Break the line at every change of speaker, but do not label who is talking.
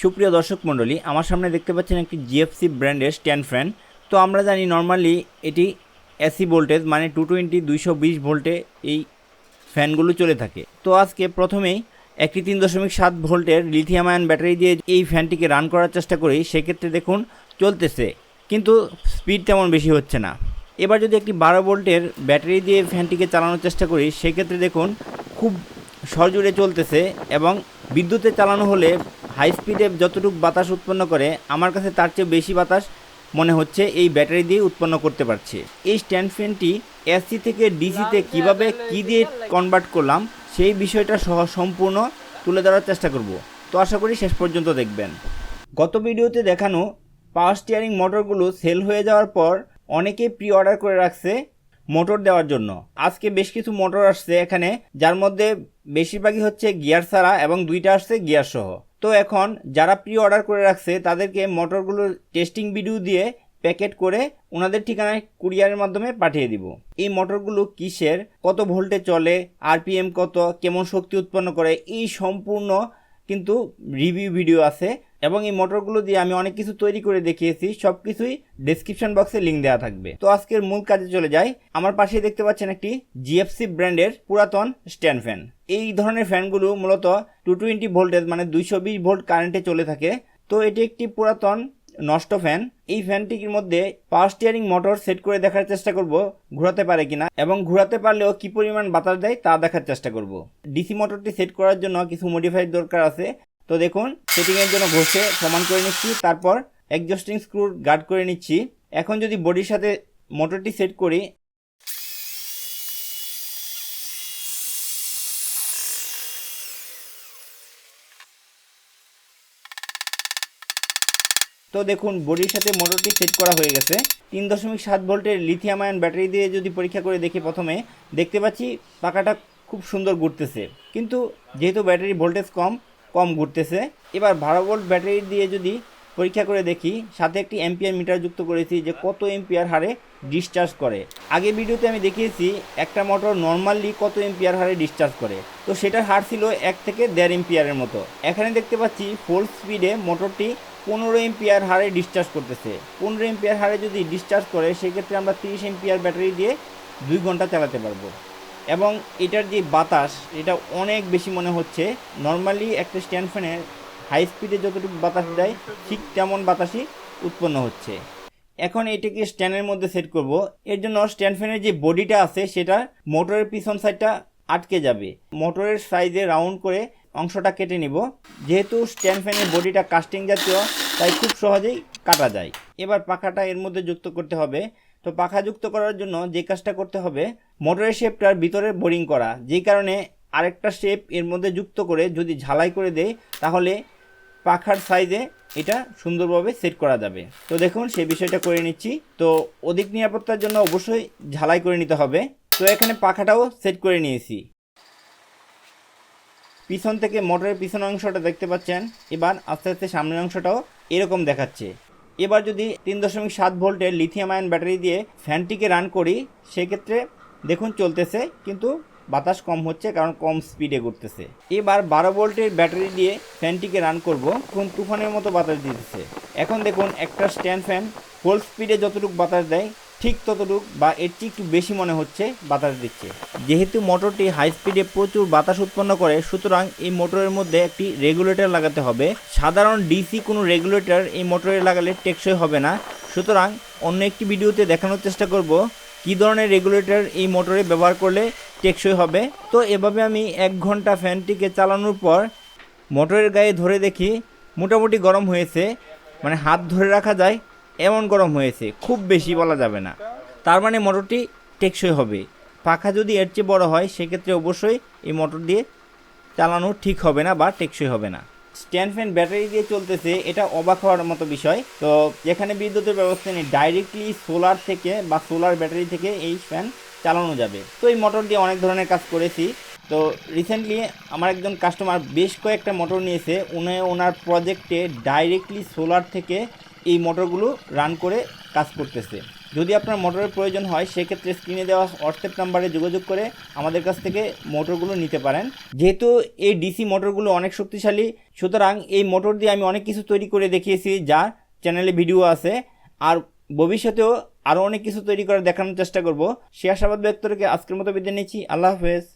সুপ্রিয় দর্শক মণ্ডলী, আমার সামনে দেখতে পাচ্ছেন একটি জিএফসি ব্র্যান্ডের স্ট্যান্ড ফ্যান। তো আমরা জানি নর্মালি এটি এসি ভোল্টেজ মানে টু টোয়েন্টি দুইশো বিশ ভোল্টে এই ফ্যানগুলো চলে থাকে। তো আজকে প্রথমেই একটি তিন দশমিক সাত ভোল্টের লিথিয়াম আয়ন ব্যাটারি দিয়ে এই ফ্যানটিকে রান করার চেষ্টা করি। সেক্ষেত্রে দেখুন, চলতেছে। কিন্তু স্পিড তেমন বেশি হচ্ছে না। এবার যদি একটি বারো ভোল্টের ব্যাটারি দিয়ে ফ্যানটিকে চালানোর চেষ্টা করি, সেক্ষেত্রে দেখুন, খুব সজোরে চলতেছে এবং বিদ্যুতে চালানো হলে হাই স্পিডে যতটুকু বাতাস উৎপন্ন করে আমার কাছে তার চেয়ে বেশি বাতাস মনে হচ্ছে এই ব্যাটারি দিয়ে উৎপন্ন করতে পারছে। এই স্ট্যান্ড ফ্যানটি এসি থেকে ডিসিতে কীভাবে কি দিয়ে কনভার্ট করলাম সেই বিষয়টা সহ সম্পূর্ণ তুলে ধরার চেষ্টা করব। তো আশা করি শেষ পর্যন্ত দেখবেন। গত ভিডিওতে দেখানো পাওয়ার স্টিয়ারিং মোটরগুলো সেল হয়ে যাওয়ার পর অনেকেই প্রি অর্ডার করে রাখছে। মোটর দেওয়ার জন্য। আজকে বেশ কিছু মোটর আসছে এখানে, যার মধ্যে বেশিরভাগই হচ্ছে গিয়ার ছাড়া এবং দুইটা আসছে গিয়ার সহ। তো এখন যারা প্রি অর্ডার করে রাখছে, তাদেরকে মোটরগুলোর টেস্টিং ভিডিও দিয়ে প্যাকেট করে ওনাদের ঠিকানায় কুরিয়ারের মাধ্যমে পাঠিয়ে দিব। এই মোটরগুলো কিসের? কত ভোল্টে চলে? আরপিএম কত? কেমন শক্তি উৎপন্ন করে? এই সম্পূর্ণ কিন্তু রিভিউ ভিডিও আছে। এবং এই মোটরগুলো দিয়ে আমি অনেক কিছু তৈরি করে দেখিয়েছি সব কিছুই ডেসক্রিপশন বক্সে লিঙ্ক দেওয়া থাকবে। তো আজকের মূল কাজে চলে যাই। আমার পাশেই দেখতে পাচ্ছেন একটি জিএফসি ব্র্যান্ডের পুরাতন স্ট্যান্ড ফ্যান এই ধরনের ফ্যানগুলো মূলত টু টোয়েন্টি ভোল্টেজ মানে দুইশো বিশ ভোল্ট কারেন্টে চলে থাকে। তো এটি একটি পুরাতন নষ্ট ফ্যান এই ফ্যানটির মধ্যে পাওয়ার স্টিয়ারিং মোটর সেট করে দেখার চেষ্টা করব, ঘোরাতে পারে কিনা এবং ঘোরাতে পারলেও কি পরিমাণ বাতাস দেয় তা দেখার চেষ্টা করব। ডিসি মোটরটি সেট করার জন্য কিছু মডিফাই দরকার আছে। তো দেখুন, সেটিংয়ের জন্য ঘষে সমান করে নিচ্ছি, তারপর একজস্টিং স্ক্রুর গার্ড করে নিচ্ছি। এখন যদি বডির সাথে মোটরটি সেট করি, তো দেখুন, বডির সাথে মোটরটি সেট করা হয়ে গেছে। তিন দশমিক সাত ভোল্টের লিথিয়াম আয়ন ব্যাটারি দিয়ে যদি পরীক্ষা করে দেখি প্রথমে, দেখতে পাচ্ছি পাকাটা খুব সুন্দর ঘুরতেছে। কিন্তু যেহেতু ব্যাটারি ভোল্টেজ কম কম ঘুরতেছে। এবার বারো ভোল্ট ব্যাটারি দিয়ে যদি পরীক্ষা করে দেখি, সাথে একটি এম্পিয়ার মিটার যুক্ত করেছি যে কত এম্পিয়ার হারে ডিসচার্জ করে। আগে ভিডিওতে আমি দেখিয়েছি, একটা মোটর নর্মালি কত এম্পিয়ার হারে ডিসচার্জ করে। তো সেটার হার ছিল এক থেকে দেড় এম্পিয়ারের মতো। এখানে দেখতে পাচ্ছি ফুল স্পিডে মোটরটি পনেরো এম্পিয়ার হারে ডিসচার্জ করতেছে। পনেরো এম্পিয়ার হারে যদি ডিসচার্জ করে, সেক্ষেত্রে আমরা তিরিশ এম্পিয়ার ব্যাটারি দিয়ে দুই ঘণ্টা চালাতে পারব। এবং এটার যে বাতাস, এটা অনেক বেশি মনে হচ্ছে। নর্মালি একটা স্ট্যান্ড ফ্যানের হাই স্পিডে যতটুকু বাতাস দেয়, ঠিক তেমন বাতাসই উৎপন্ন হচ্ছে। এখন এটাকে স্ট্যান্ডের মধ্যে সেট করব। এর জন্য স্ট্যান্ড ফ্যানের যে বডিটা আছে, সেটা মোটরের পিছন সাইডটা আটকে যাবে। মোটরের সাইজে রাউন্ড করে অংশটা কেটে নিব। যেহেতু স্ট্যান্ড ফ্যানের বডিটা কাস্টিং জাতীয়, তাই খুব সহজেই কাটা যায়। এবার পাখাটা এর মধ্যে যুক্ত করতে হবে। তো পাখা যুক্ত করার জন্য যে কাজটা করতে হবে, মোটরের শেপটার ভিতরে বোরিং করা। যেই কারণে আরেকটা শেপ এর মধ্যে যুক্ত করে যদি ঝালাই করে দেয়, তাহলে পাখার সাইজে এটা সুন্দরভাবে সেট করা যাবে। তো দেখুন সেই বিষয়টা করে নিচ্ছি। তো অধিক নিরাপত্তার জন্য অবশ্যই ঝালাই করে নিতে হবে। তো এখানে পাখাটাও সেট করে নিয়েছি। পিছন থেকে মোটরের পিছন অংশটা দেখতে পাচ্ছেন। এবার আস্তে আস্তে সামনের অংশটাও এরকম দেখাচ্ছে। এবার যদি তিন দশমিক সাত ভোল্টের লিথিয়াম আয়ন ব্যাটারি দিয়ে ফ্যানটিকে রান করি, সেক্ষেত্রে দেখুন চলতেছে, কিন্তু বাতাস কম হচ্ছে কারণ কম স্পিডে ঘুরতেছে। এবার বারো ভোল্টের ব্যাটারি দিয়ে ফ্যানটিকে রান করব, কোন তুফানের মতো বাতাস দিতেছে। এখন দেখুন একটা স্ট্যান্ড ফ্যান ফুল স্পিডে যতটুকু বাতাস দেয় ঠিক ততটুক বা এর চেয়ে একটু বেশি মনে হচ্ছে বাতাস দিচ্ছে। যেহেতু মোটরটি হাই স্পিডে প্রচুর বাতাস উৎপন্ন করে, সুতরাং এই মোটরের মধ্যে একটি রেগুলেটর লাগাতে হবে। সাধারণ ডিসি কোনো রেগুলেটর এই মোটরে লাগালে টেকসই হবে না। সুতরাং অন্য একটি ভিডিওতে দেখানোর চেষ্টা করব, কী ধরনের রেগুলেটর এই মোটরে ব্যবহার করলে টেকসই হবে। তো এভাবে আমি এক ঘণ্টা ফ্যানটিকে চালানোর পর মোটরের গায়ে ধরে দেখি, মোটামুটি গরম হয়েছে। মানে হাত ধরে রাখা যায় এমন গরম হয়েছে, খুব বেশি বলা যাবে না। তার মানে মোটরটি টেকসই হবে। পাখা যদি এর চেয়ে বড় হয়, সেক্ষেত্রে অবশ্যই এই মোটর দিয়ে চালানো ঠিক হবে না বা টেকসই হবে না। স্ট্যান্ড ফ্যান ব্যাটারি দিয়ে চলতেছে, এটা অবাক হওয়ার মতো বিষয়। তো যেখানে বিদ্যুতের ব্যবস্থা নেই ডাইরেক্টলি সোলার থেকে বা সোলার ব্যাটারি থেকে এই ফ্যান চালানো যাবে। তো এই মোটর দিয়ে অনেক ধরনের কাজ করেছি। তো রিসেন্টলি আমার একজন কাস্টমার বেশ কয়েকটা মোটর নিয়েছে। উনি ওনার প্রজেক্টে ডাইরেক্টলি সোলার থেকে এই মোটরগুলো রান করে কাজ করতেছে। যদি আপনার মোটরের প্রয়োজন হয়, সেক্ষেত্রে স্ক্রিনে দেওয়া হোয়াটসঅ্যাপ নাম্বারে যোগাযোগ করে আমাদের কাছ থেকে মোটরগুলো নিতে পারেন। যেহেতু এই ডিসি মোটরগুলো অনেক শক্তিশালী, সুতরাং এই মোটর দিয়ে আমি অনেক কিছু তৈরি করে দেখিয়েছি, যা চ্যানেলে ভিডিও আছে। আর ভবিষ্যতেও আরও অনেক কিছু তৈরি করে দেখানোর চেষ্টা করব। সে আশাবাদ ব্যক্ত আজকের মতো বিদায় নিচ্ছি। আল্লাহ হাফেজ।